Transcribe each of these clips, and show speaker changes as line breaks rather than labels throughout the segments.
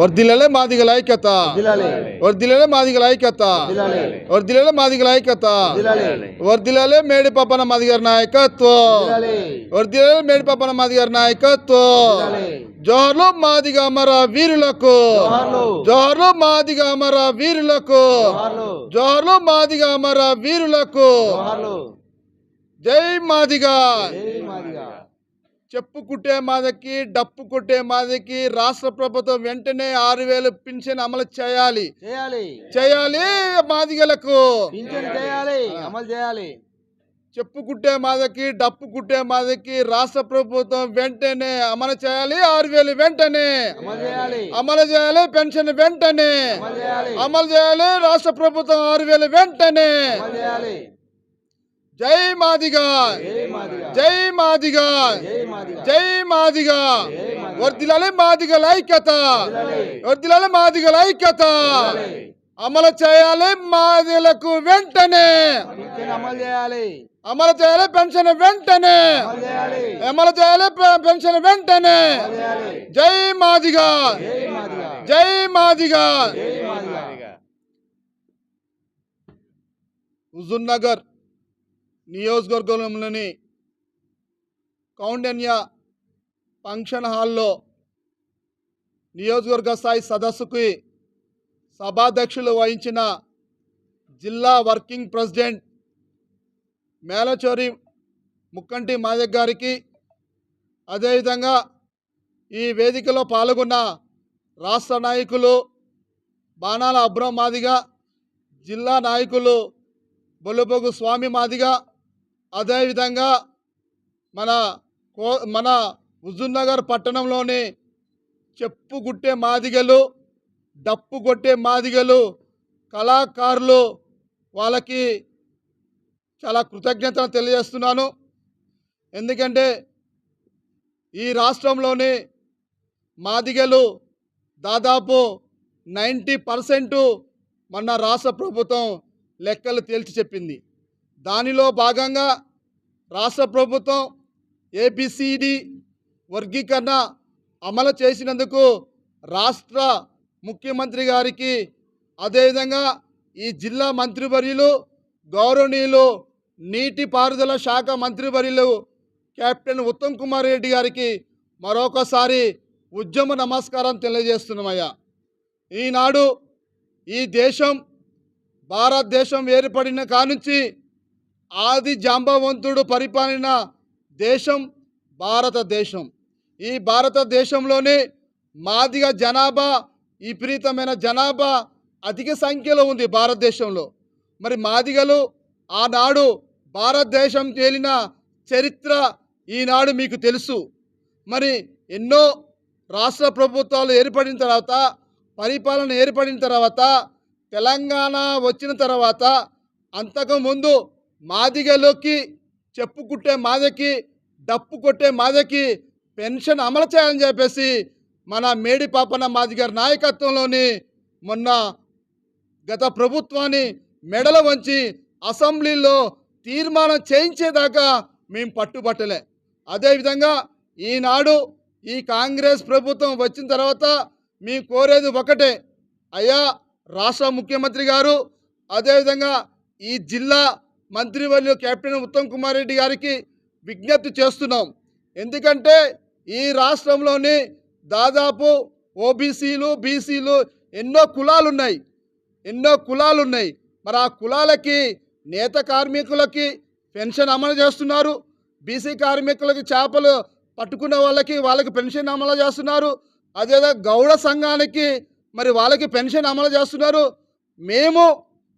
వర్దిలలే మాదిగల ఐక్యత వర్దిలలే మాదిగల ఐక్యత వర్దిలలే మాదిగల ఐక్యత వర్దిలలే మేడి పప్పన మాదిగారి నాయకత్వం వర్దిలలే మేడి పప్పన మాదిగారి నాయకత్వం జోహర్లు మాదిగ అమర వీరులకు జోహర్లు మాదిగ అమర వీరులకు జోహర్లు మాదిగ అమర వీరులకు జై మాదిగా చెప్పు కుట్టే మాదకి డప్పు కుట్టే మాదకి రాష్ట్ర ప్రభుత్వం వెంటనే ఆరు వేలు పింఛన్ అమలు చేయాలి.
చేయాలి.
చేయాలి మాదిగలకు.
చేయాలి అమలు చేయాలి.
చెప్పు కుట్టే మాదకి డప్పు కుట్టే మాదకి రాష్ట్ర ప్రభుత్వం వెంటనే అమలు చేయాలి ఆరు వేలు వెంటనే.
అమలు చేయాలి.
పెన్షన్ వెంటనే.
అమలు చేయాలి.
రాష్ట్ర ప్రభుత్వం ఆరు వేలు వెంటనే. జై మాదిగా
జై మాదిగా
జై మాదిగా వర్దిలాలి మాదిగల ఐక్యత వర్దిలాలి మాదిగల ఐక్యత అమలు చేయాలి మాదిలకు వెంటనే
అమలు చేయాలి
అమలు చేయాలి పెన్షన్ వెంటనే
అమలు చేయాలి
పెన్షన్ వెంటనే
అమలు చేయాలి
జై మాదిగా
జై మాదిగా
జై మాదిగా
జై మాదిగా
హుజూర్ నగర్ నియోజకవర్గంలోని కౌండన్య ఫంక్షన్ హాల్లో నియోజకవర్గ స్థాయి సదస్సుకి సభాధ్యక్షులు వహించిన జిల్లా వర్కింగ్ ప్రెసిడెంట్ మేలచోరి ముక్కంటి మాదక్ గారికి అదేవిధంగా ఈ వేదికలో పాల్గొన్న రాష్ట్ర నాయకులు బాణాల అబ్రం మాదిగా జిల్లా నాయకులు బొల్లుబొగు స్వామి మాదిగా అదేవిధంగా మన కో మన హుజూర్నగర్ పట్టణంలోని చెప్పు గుట్టే మాదిగలు డప్పు కొట్టే మాదిగలు కళాకారులు వాళ్ళకి చాలా కృతజ్ఞతలు తెలియజేస్తున్నాను. ఎందుకంటే ఈ రాష్ట్రంలోని మాదిగలు దాదాపు నైంటీ పర్సెంటు మన రాష్ట్ర ప్రభుత్వం లెక్కలు తేల్చి చెప్పింది. దానిలో భాగంగా రాష్ట్ర ప్రభుత్వం ఏబిసిడి వర్గీకరణ అమలు చేసినందుకు రాష్ట్ర ముఖ్యమంత్రి గారికి అదేవిధంగా ఈ జిల్లా మంత్రివర్యులు గౌరవనీయులు నీటిపారుదల శాఖ మంత్రివర్యులు కెప్టెన్ ఉత్తమ్ కుమార్ రెడ్డి గారికి మరొకసారి ఉద్యమ నమస్కారం తెలియజేస్తున్నామయ్యా. ఈనాడు ఈ దేశం భారతదేశం ఏర్పడిన కానుంచి ఆది జాంబవంతుడు పరిపాలన దేశం భారతదేశం. ఈ భారతదేశంలోనే మాదిగ జనాభా విపరీతమైన జనాభా అధిక సంఖ్యలో ఉంది భారతదేశంలో. మరి మాదిగలు ఆనాడు భారతదేశం తేలిన చరిత్ర ఈనాడు మీకు తెలుసు. మరి ఎన్నో రాష్ట్ర ప్రభుత్వాలు ఏర్పడిన తర్వాత పరిపాలన ఏర్పడిన తర్వాత తెలంగాణ వచ్చిన తర్వాత అంతకుముందు మాదిగలోకి చెప్పుకుట్టే మాదకి డప్పు కొట్టే మాదకి పెన్షన్ అమలు చేయాలని చెప్పేసి మన మేడిపాపన్న మాదిగారి నాయకత్వంలోని మొన్న గత ప్రభుత్వాన్ని మెడల వంచి అసెంబ్లీలో తీర్మానం చేయించేదాకా మేము పట్టుబట్టలే. అదేవిధంగా ఈనాడు ఈ కాంగ్రెస్ ప్రభుత్వం వచ్చిన తర్వాత మేము కోరేది ఒకటే. అయ్యా రాష్ట్ర ముఖ్యమంత్రి గారు అదేవిధంగా ఈ జిల్లా మంత్రివర్యులు కెప్టెన్ ఉత్తమ్ కుమార్ రెడ్డి గారికి విజ్ఞప్తి చేస్తున్నాం. ఎందుకంటే ఈ రాష్ట్రంలోని దాదాపు ఓబీసీలు బీసీలు ఎన్నో కులాలు ఉన్నాయి ఎన్నో కులాలు ఉన్నాయి మరి ఆ కులాలకి నేత కార్మికులకి పెన్షన్ అమలు చేస్తున్నారు. బీసీ కార్మికులకి చేపలు పట్టుకున్న వాళ్ళకి వాళ్ళకి పెన్షన్ అమలు చేస్తున్నారు. అదేవిధంగా గౌడ సంఘానికి మరి వాళ్ళకి పెన్షన్ అమలు చేస్తున్నారు. మేము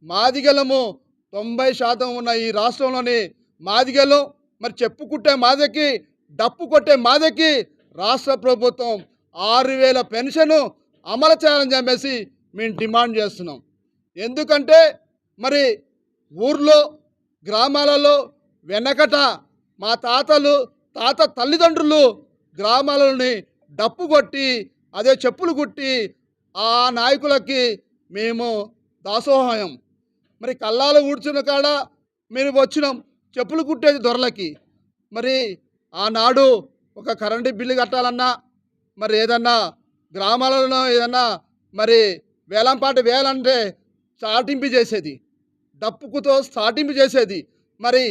మాదిగలము తొంభై శాతం ఉన్న ఈ రాష్ట్రంలోని మాదిగలు మరి చెప్పుకుంటే మాదకి డప్పు కొట్టే మాదకి రాష్ట్ర ప్రభుత్వం ఆరు వేల పెన్షను అమలు చేయాలని చెప్పేసి మేము డిమాండ్ చేస్తున్నాం. ఎందుకంటే మరి ఊర్లో గ్రామాలలో వెనకట మా తాతలు తాత తల్లిదండ్రులు గ్రామాలని డప్పు కొట్టి అదే చెప్పులు కుట్టి ఆ నాయకులకి మేము దాసోహాయం మరి కళ్ళాలు ఊడ్చున్న కాడ మేము వచ్చినాం. చెప్పులు కుట్టేది దొరలకి. మరి ఆనాడు ఒక కరెంటు బిల్లు కట్టాలన్నా మరి ఏదన్నా గ్రామాలలో ఏదన్నా మరి వేలంపాట వేయాలంటే చాటింపు చేసేది. డప్పుకుతో స్టార్టింపు చేసేది. మరి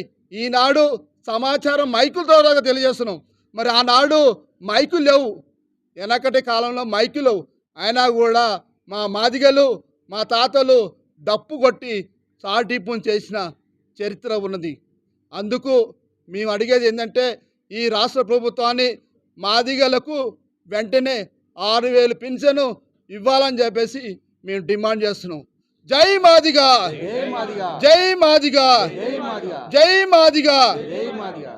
ఈనాడు సమాచారం మైకుల ద్వారా తెలియజేస్తున్నాం. మరి ఆనాడు మైకులు లేవు. వెనకటి కాలంలో మైకులు అయినా కూడా మా మాదిగలు మా తాతలు డప్పు కొట్టి చాటింపును చేసిన చరిత్ర ఉన్నది. అందుకు మేము అడిగేది ఏంటంటే ఈ రాష్ట్ర ప్రభుత్వాన్ని మాదిగలకు వెంటనే ఆరు వేలు పింఛను ఇవ్వాలని చెప్పేసి మేము డిమాండ్ చేస్తున్నాం. జై మాదిగా!
జై మాదిగా!
జై మాదిగా!
జై మాదిగా!
జై మాదిగా!
జై మాదిగా!